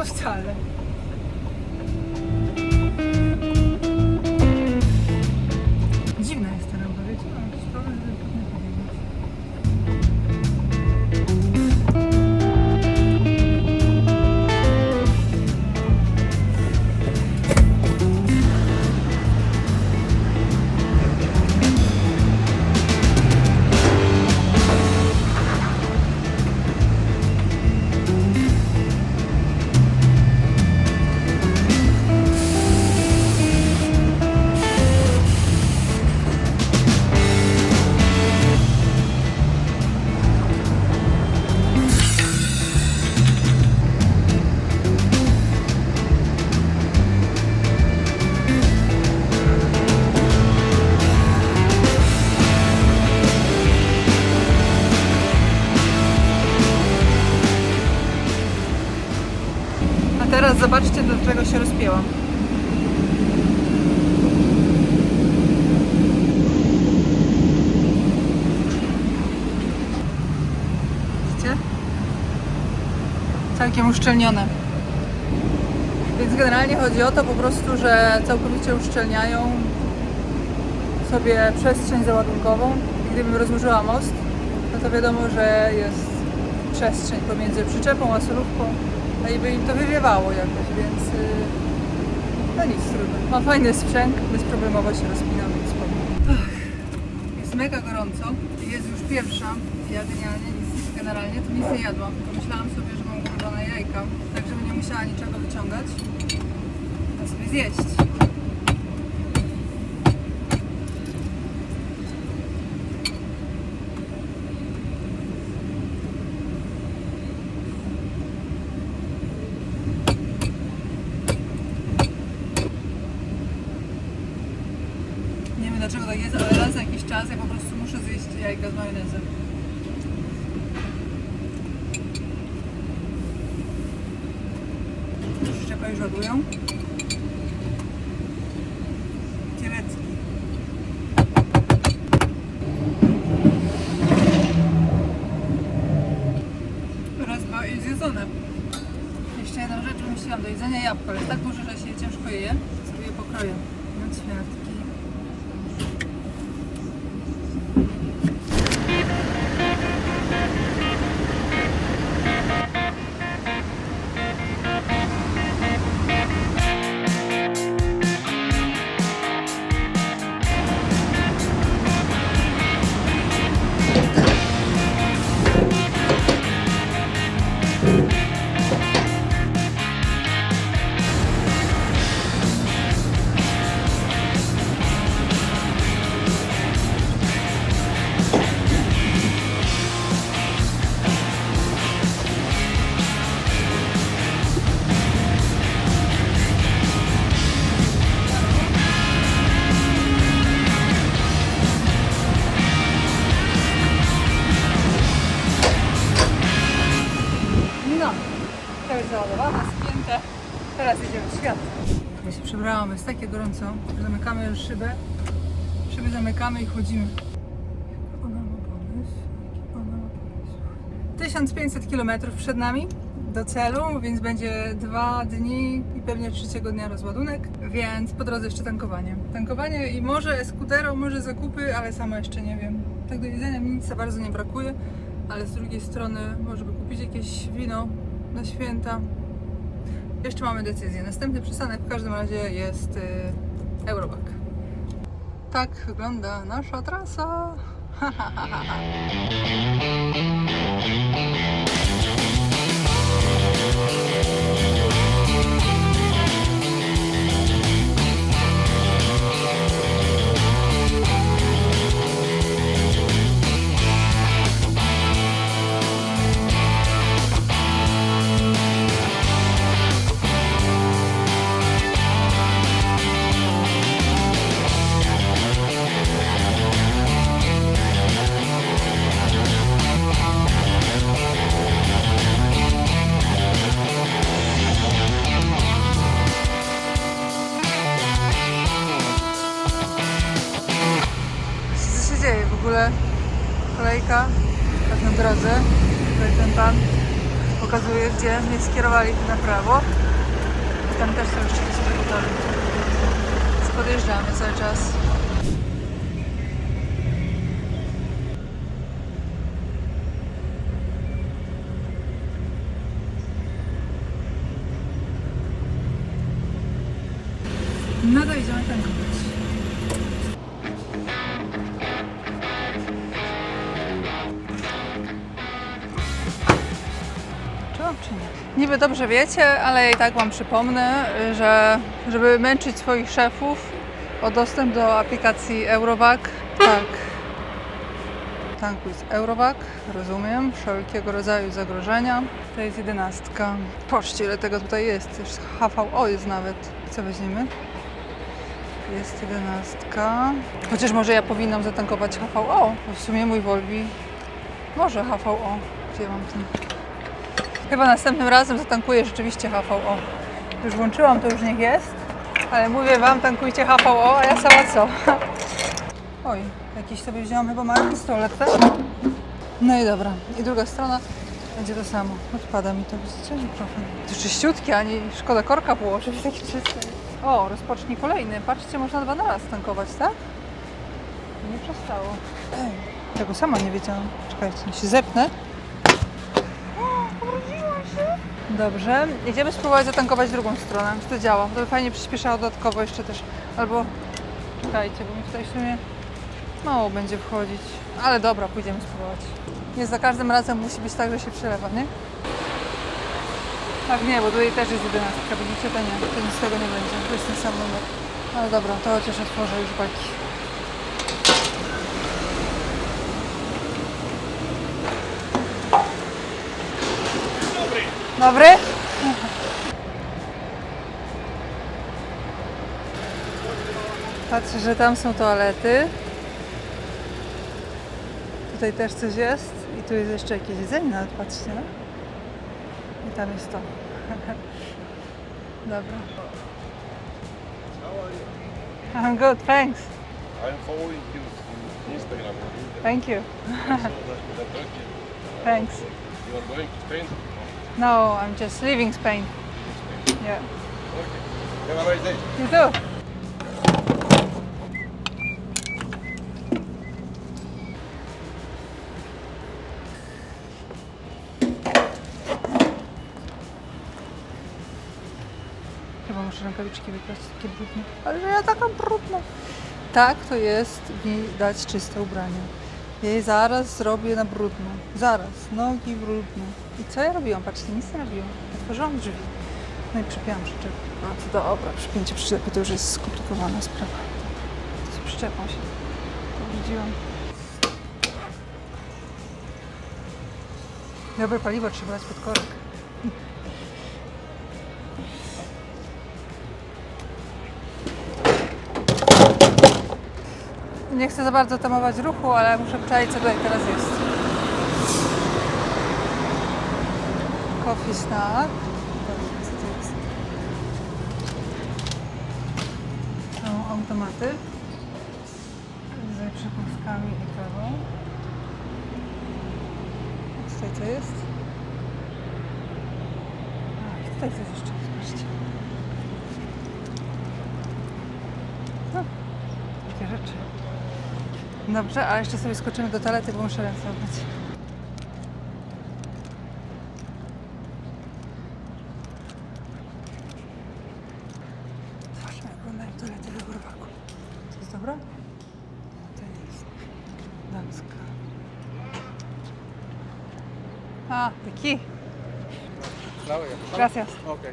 to wcale. Dziwna uszczelnione. Więc generalnie chodzi o to po prostu, że całkowicie uszczelniają sobie przestrzeń załadunkową. I gdybym rozłożyła most, no to wiadomo, że jest przestrzeń pomiędzy przyczepą a solówką, no i by im to wywiewało jakoś, więc yy, no nic trudno. Ma fajny sprzęg, bezproblemowo się rozpina, więc Jest mega gorąco, jest już pierwsza, ja genialnie nic, generalnie to nic nie jadłam, tylko myślałam sobie, jajka, tak żebym nie musiała niczego wyciągać, a sobie zjeść. Nie wiem dlaczego tak jest, ale raz na jakiś czas ja po prostu muszę zjeść jajka z majonezem. Przyczepa już ładują. Kielecki. Raz, dwa i zjedzone. Jeszcze jedną rzecz wymyśliłam do jedzenia jabłko, takie gorąco, zamykamy szybę. Szyby zamykamy i chodzimy. Jak ona ma pomysł? Jak ona ma pomysł? 1500 km przed nami do celu, więc będzie dwa dni i pewnie trzeciego dnia rozładunek, więc po drodze jeszcze tankowanie. Tankowanie i może skutero, może zakupy, ale sama jeszcze nie wiem. Tak do jedzenia mi nic za bardzo nie brakuje, ale z drugiej strony może by kupić jakieś wino na święta. Jeszcze mamy decyzję. Następny przystanek w każdym razie jest y, Eurobak. Tak wygląda nasza trasa. Co gdzie mnie skierowali na prawo. Tam też są jeszcze dystrybutory. Podjeżdżamy cały czas. Niby dobrze wiecie, ale i tak Wam przypomnę, że żeby męczyć swoich szefów o dostęp do aplikacji Eurovac, tak. Tankuj z Eurovac, rozumiem, wszelkiego rodzaju zagrożenia. To jest jedenastka. Patrzcie, ile tego tutaj jest. Już HVO jest nawet. Co weźmiemy? Jest jedenastka. Chociaż może ja powinnam zatankować HVO, bo w sumie mój Volvi może HVO. Gdzie mam ten? Chyba następnym razem zatankuję rzeczywiście HVO. Już włączyłam, to już niech jest. Ale mówię Wam, tankujcie HVO, a ja sama co? Oj, jakiś sobie wziąłam chyba mały pistolet, tak? No i dobra. I druga strona będzie to samo. Odpada mi to, widzicie, mikrofon. To czyściutki, ani szkoda korka było, żeby taki czysty. O, rozpocznij kolejny. Patrzcie, można dwa na raz tankować, tak? Nie przestało. Ej, tego sama nie wiedziałam. Czekajcie, się zepnę. Dobrze, idziemy spróbować zatankować drugą stronę. Czy to działa? To by fajnie przyspieszało dodatkowo jeszcze też. Albo czekajcie, bo mi tutaj w sumie mało będzie wchodzić. Ale dobra, pójdziemy spróbować. Nie za każdym razem musi być tak, że się przelewa, nie? Tak nie, bo tutaj też jest jedenastka, widzicie? To nie, to nic z tego nie będzie. To jest ten sam numer. Ale dobra, to chociaż otworzę już baki. Dobry? Patrzę, że tam są toalety. Tutaj też coś jest. I tu jest jeszcze jakieś jedzenie nawet, patrzcie, no. I tam jest to. Dobra. I'm good, thanks. I'm following you on Instagram. Thank you. Thanks. You are going to Spain? No, I'm just leaving Spain. Yeah. Okay. Have a nice day. You too. Chyba muszę rękawiczki wybrać, takie brudne. Ale ja taka brudna. Tak, to jest widać czyste ubranie. Ja je zaraz zrobię na brudno. Zaraz. Nogi brudne. I co ja robiłam? Patrzcie, nic nie robiłam. Otworzyłam drzwi. No i przypięłam przyczepę. No to dobra, przypięcie przyczepy to już jest skomplikowana sprawa. Z przyczepą się pobudziłam. Dobre paliwo trzeba dać pod korek. Nie chcę za bardzo tamować ruchu, ale muszę przejść, co tutaj teraz jest. Coffee snack. Są automaty z przepustkami i kawą. Tutaj co jest? A, tutaj coś jeszcze patrzcie. No, takie rzeczy. Dobrze, a jeszcze sobie skoczymy do toalety, bo muszę ręce oddać. Zobaczmy, jak wyglądają toalety w Eurowaku. To jest dobra? To jest damska. A, taki. Now, yeah. Gracias. Okay.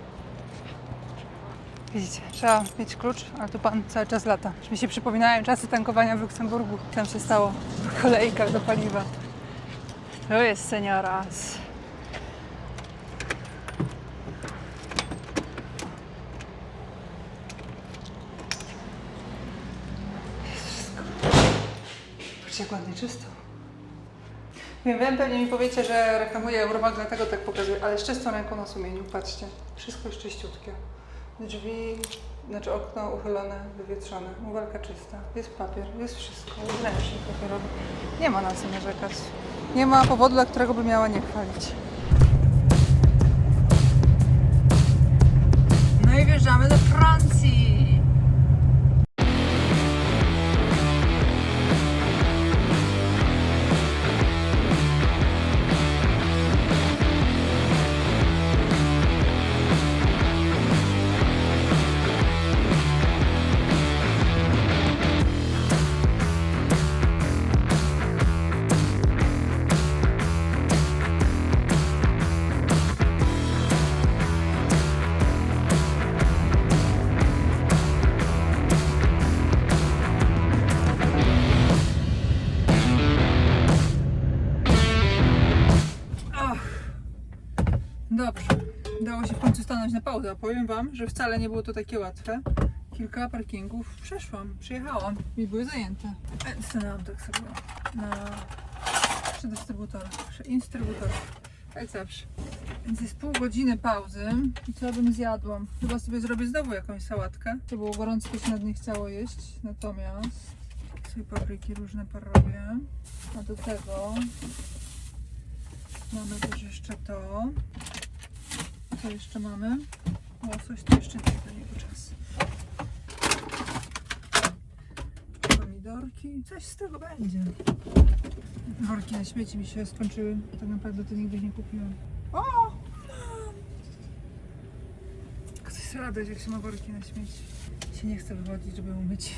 Widzicie, trzeba mieć klucz, ale tu pan cały czas lata. Już mi się przypominają czasy tankowania w Luksemburgu. Tam się stało w kolejkach do paliwa. To jest senioras. Patrzcie, jak ładnie czysto. Wiem, wiem, pewnie mi powiecie, że reklamuję Eurowag, dlatego tak pokazuję, ale z czystą ręką na sumieniu, patrzcie. Wszystko jest czyściutkie. Drzwi, znaczy okno uchylone, wywietrzone, uwalka czysta, jest papier, jest wszystko, jest ręcznik papierowy. Nie ma na co narzekać. Nie ma powodu, dla którego by miała nie chwalić. Stanąć na pauzę. A powiem Wam, że wcale nie było to takie łatwe. Kilka parkingów przeszłam, przyjechałam i były zajęte. E, Stanęłam tak sobie na przy dystrybutorach, przy instrybutorach. Jak zawsze. Więc jest pół godziny pauzy i co bym zjadłam? Chyba sobie zrobię znowu jakąś sałatkę. To było gorąco, to się nad nie chciało jeść. Natomiast sobie papryki różne porobię. A do tego Mamy też jeszcze to. Co jeszcze mamy? Łosoś to jeszcze nie do niego czas. Pomidorki. Coś z tego będzie. Worki na śmieci mi się skończyły. Tak naprawdę to nigdy nie kupiłam. O! To jest radość, jak się ma worki na śmieci. Się nie chce wychodzić, żeby umyć.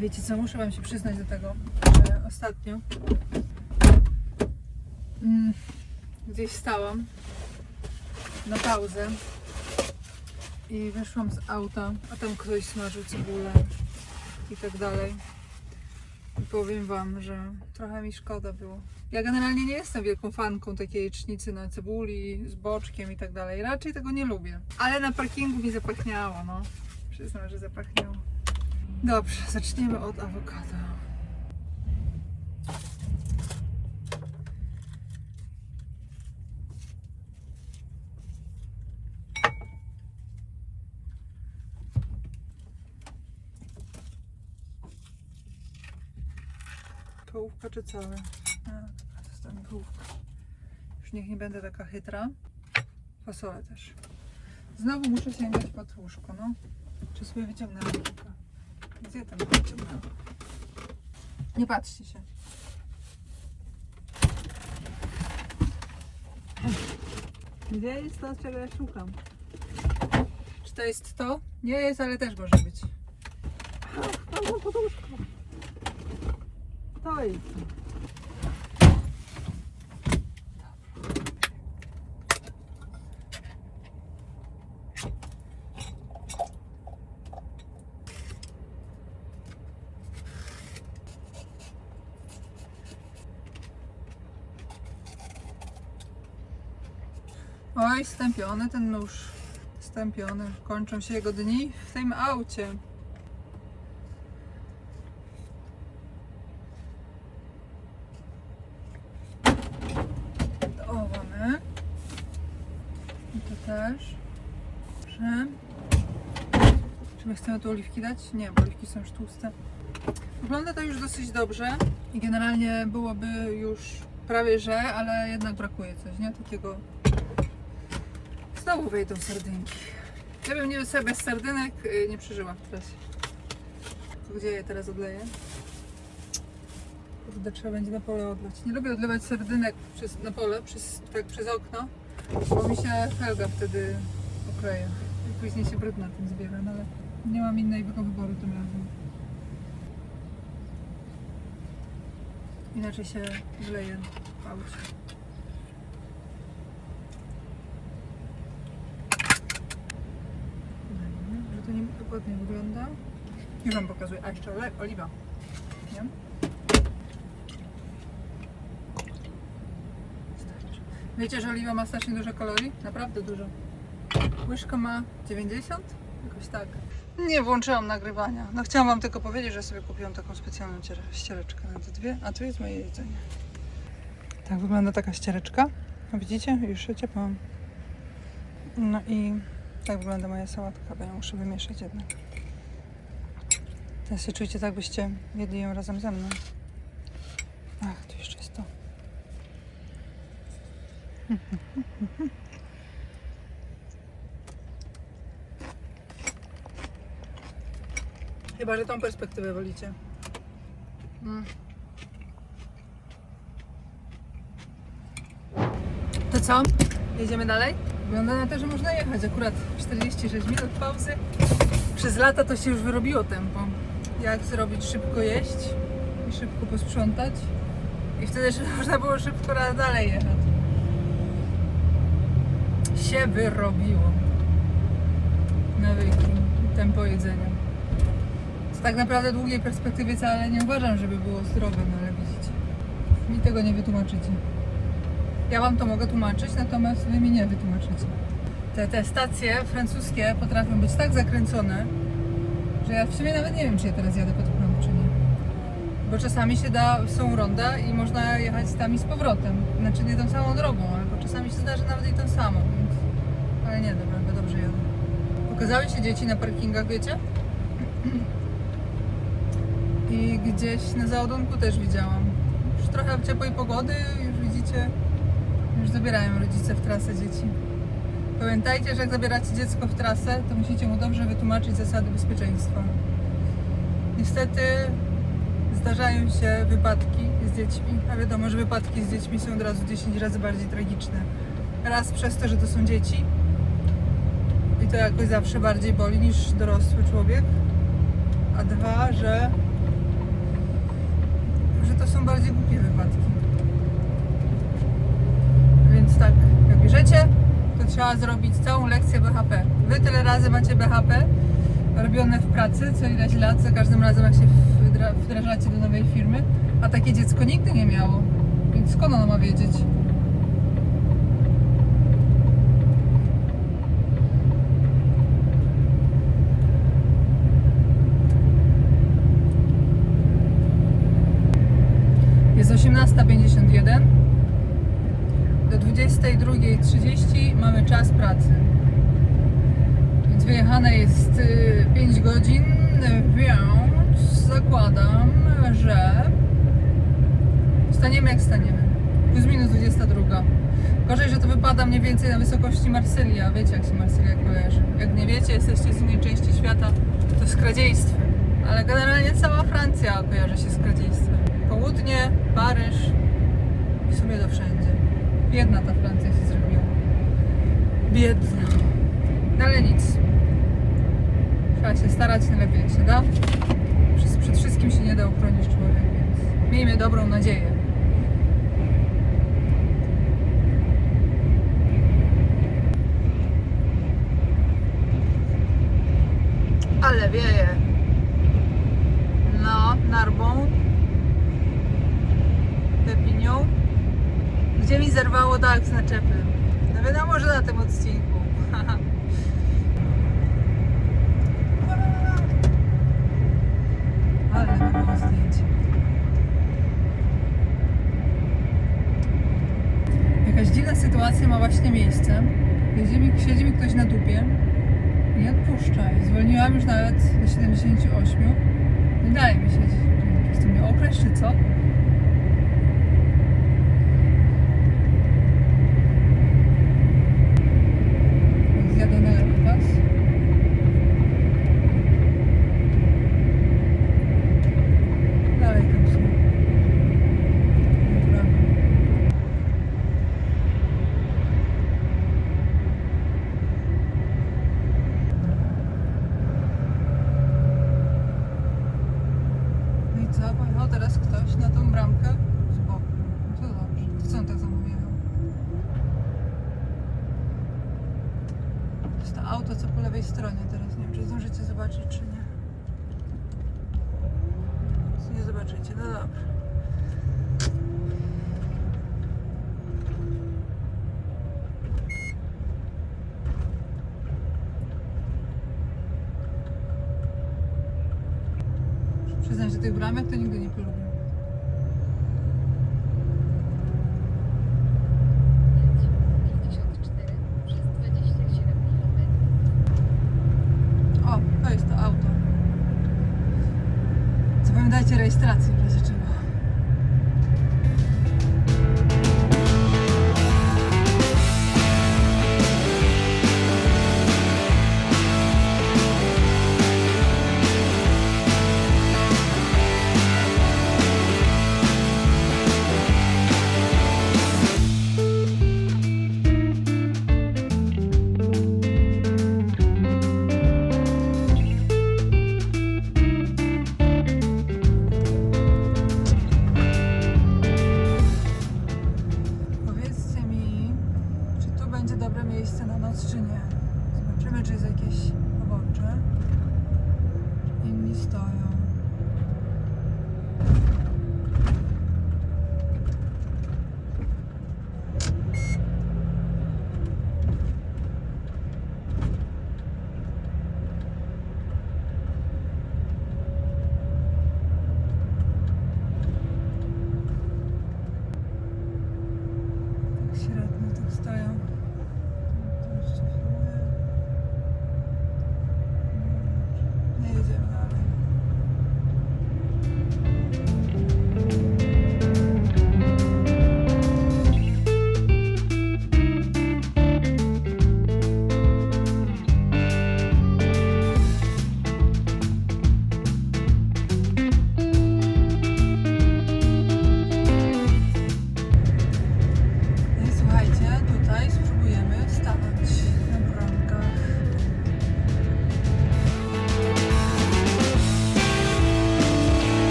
Wiecie co, muszę wam się przyznać do tego, że ostatnio mm, gdzieś stałam na pauzę i wyszłam z auta, a tam ktoś smażył cebulę i tak dalej. I powiem wam, że trochę mi szkoda było. Ja generalnie nie jestem wielką fanką takiej jecznicy na cebuli z boczkiem i tak dalej. Raczej tego nie lubię. Ale na parkingu mi zapachniało, no. Przyznam, że zapachniało. Dobrze, zaczniemy od awokado. Połówka czy całe? Zostanie połówka. Już niech nie będę taka chytra. Fasolę też. Znowu muszę sięgać pod łóżko, no. Czy sobie wyciągnęłam kilka? Gdzie tam? Nie patrzcie się. Gdzie jest to, czego ja szukam? Czy to jest to? Nie jest, ale też może być. Ach. To jest. Oj, stępiony ten nóż. Stępiony. Kończą się jego dni w tym aucie. To mamy. I to też. Dobrze. Czy my chcemy tu oliwki dać? Nie, bo oliwki są już tłuste. Wygląda to już dosyć dobrze i generalnie byłoby już prawie że, ale jednak brakuje coś, nie? Takiego Znowu wejdą sardynki. Ja bym nie sobie bez sardynek y, nie przeżyła w trasie. Gdzie je teraz odleję? Kurde, trzeba będzie na pole odlać. Nie lubię odlewać sardynek przez, na pole, przez, tak przez okno, bo mi się felga wtedy okleja. I później się brud na tym zbiera, no ale nie mam innego wyboru tym razem. Inaczej się wleje w aucie. Nie dokładnie wygląda. Już Wam pokazuję. A jeszcze ole- oliwa. Nie? Wiecie, że oliwa ma strasznie dużo kalorii? Naprawdę dużo. Łyżka ma 90? Jakoś tak. Nie włączyłam nagrywania. No chciałam Wam tylko powiedzieć, że sobie kupiłam taką specjalną cier- ściereczkę na te dwie, a tu jest moje jedzenie. Tak wygląda taka ściereczka. No widzicie? Już się ciepłam. No i tak wygląda moja sałatka, bo ja muszę wymieszać jednak. Teraz się czujcie tak, byście jedli ją razem ze mną. Ach, tu jeszcze jest to. Chyba, że tą perspektywę wolicie. Mm. To co? Jedziemy dalej? Wygląda na to, że można jechać. Akurat 46 minut pauzy. Przez lata to się już wyrobiło tempo. Jak zrobić szybko jeść i szybko posprzątać. I wtedy można było szybko dalej jechać. Się wyrobiło. Nawyki, tempo jedzenia. Z tak naprawdę długiej perspektywie wcale nie uważam, żeby było zdrowe, no ale widzicie. Mi tego nie wytłumaczycie. Ja wam to mogę tłumaczyć, natomiast wy mi nie wytłumaczycie. Te, te stacje francuskie potrafią być tak zakręcone, że ja w sumie nawet nie wiem, czy ja teraz jadę pod prąd, czy nie. Bo czasami się da, są ronda i można jechać tam i z powrotem. Znaczy nie tą samą drogą, ale czasami się zdarzy nawet i tą samą, więc... Ale nie, dobra, chyba dobrze jadę. Pokazały się dzieci na parkingach, wiecie? I gdzieś na załadunku też widziałam. Już trochę ciepłej pogody, już widzicie, już zabierają rodzice w trasę dzieci. Pamiętajcie, że jak zabieracie dziecko w trasę, to musicie mu dobrze wytłumaczyć zasady bezpieczeństwa. Niestety zdarzają się wypadki z dziećmi, a wiadomo, że wypadki z dziećmi są od razu 10 razy bardziej tragiczne. Raz przez to, że to są dzieci i to jakoś zawsze bardziej boli niż dorosły człowiek, a dwa, że że to są bardziej głupie wypadki. Więc tak, jak bierzecie, to trzeba zrobić całą lekcję BHP. Wy tyle razy macie BHP robione w pracy, co ileś lat, za każdym razem jak się wdra- wdrażacie do nowej firmy, a takie dziecko nigdy nie miało. Więc skąd ono ma wiedzieć? Jest 18.51. Do 22.30 mamy czas pracy. Więc wyjechane jest y, 5 godzin, więc zakładam, że staniemy jak staniemy. Plus minus 22. Wypada mniej więcej na wysokości Marsylia. Wiecie jak się Marsylia kojarzy. Jak nie wiecie, jesteście z innej części świata, to kradziejstwem. Ale generalnie cała Francja kojarzy się z kradziejstwem. Południe, Paryż, w sumie to wszędzie. Biedna ta Francja się zrobiła. Biedna. No ale nic. Trzeba się starać najlepiej się da. Przed wszystkim się nie da uchronić człowiek, więc miejmy dobrą nadzieję. Ale wieje. No, Narbą. Pepinią. Gdzie mi zerwało tak z naczepy? No wiadomo, że na tym odcinku. Ale by było zdjęcie. Jakaś dziwna sytuacja ma właśnie miejsce. Siedzi mi, siedzi mi ktoś na dupie nie odpuszcza. I zwolniłam już nawet do 78. Nie dalej mi. Jest to mi okres czy co? Zjadę na lewy pas. Dalej tam są. Na prawo. No i co? Pojechał teraz ktoś na tą bramkę z boku. No To dobrze. To co on tak za mną jechał? To jest to auto, co po lewej stronie teraz. Nie wiem, czy zdążycie zobaczyć, czy nie. Nie zobaczycie, no dobrze.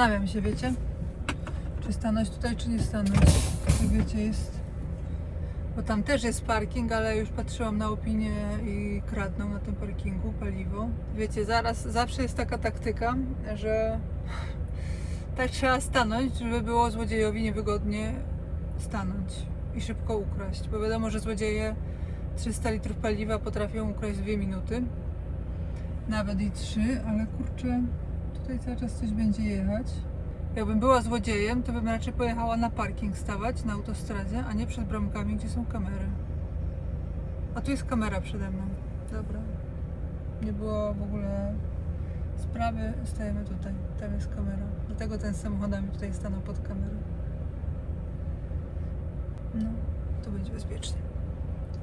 Zastanawiam się, wiecie? Czy stanąć tutaj, czy nie stanąć? Jak wiecie, jest. Bo tam też jest parking, ale już patrzyłam na opinię i kradną na tym parkingu paliwo. Wiecie, zaraz, zawsze jest taka taktyka, że tak trzeba stanąć, żeby było złodziejowi niewygodnie stanąć i szybko ukraść. Bo wiadomo, że złodzieje 300 litrów paliwa potrafią ukraść w 2 minuty. Nawet i 3, ale kurczę, tutaj cały czas coś będzie jechać. Jakbym była złodziejem, to bym raczej pojechała na parking stawać na autostradzie, a nie przed bramkami, gdzie są kamery. A tu jest kamera przede mną. Dobra. Nie było w ogóle sprawy, stajemy tutaj. Tam jest kamera. Dlatego ten samochodami tutaj stanął pod kamerą. No, to będzie bezpiecznie.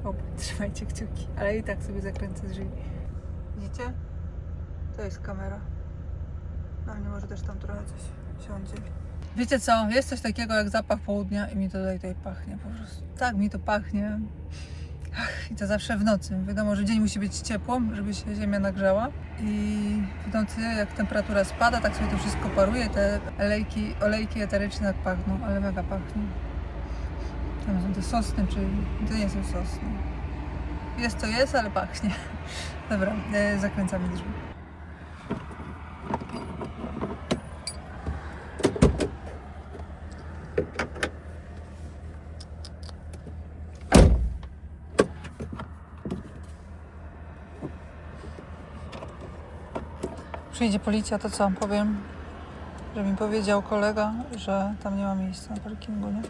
O, trzymajcie kciuki. Ale i tak sobie zakręcę drzwi. Widzicie? To jest kamera. No, nie może też tam trochę coś siądzie. Wiecie co? Jest coś takiego jak zapach południa i mi to tutaj, pachnie po prostu. Tak mi to pachnie. Ach, I to zawsze w nocy. Wiadomo, że dzień musi być ciepło, żeby się ziemia nagrzała. I w nocy, jak temperatura spada, tak sobie to wszystko paruje. Te olejki, olejki eteryczne tak pachną, ale mega pachnie. Tam są te sosny, czy to nie są sosny. Jest to jest, ale pachnie. Dobra, e, zakręcamy drzwi. Przyjdzie policja, to co? Powiem, że mi powiedział kolega, że tam nie ma miejsca na parkingu, nie?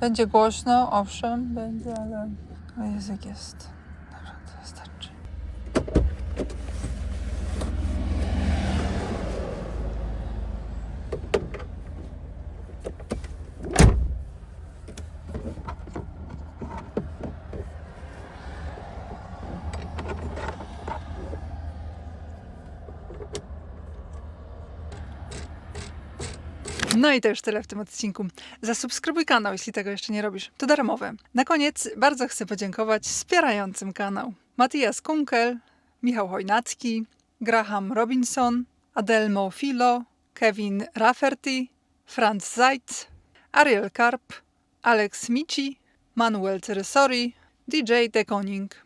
Będzie głośno, owszem, będzie, ale ale jest jak jest. Dobra, to wystarczy. No i to już tyle w tym odcinku. Zasubskrybuj kanał, jeśli tego jeszcze nie robisz. To darmowe. Na koniec bardzo chcę podziękować wspierającym kanał. Matthias Kunkel, Michał Chojnacki, Graham Robinson, Adelmo Filo, Kevin Rafferty, Franz Zeitz, Ariel Karp, Alex Mici, Manuel Ceresori, DJ Dekoning.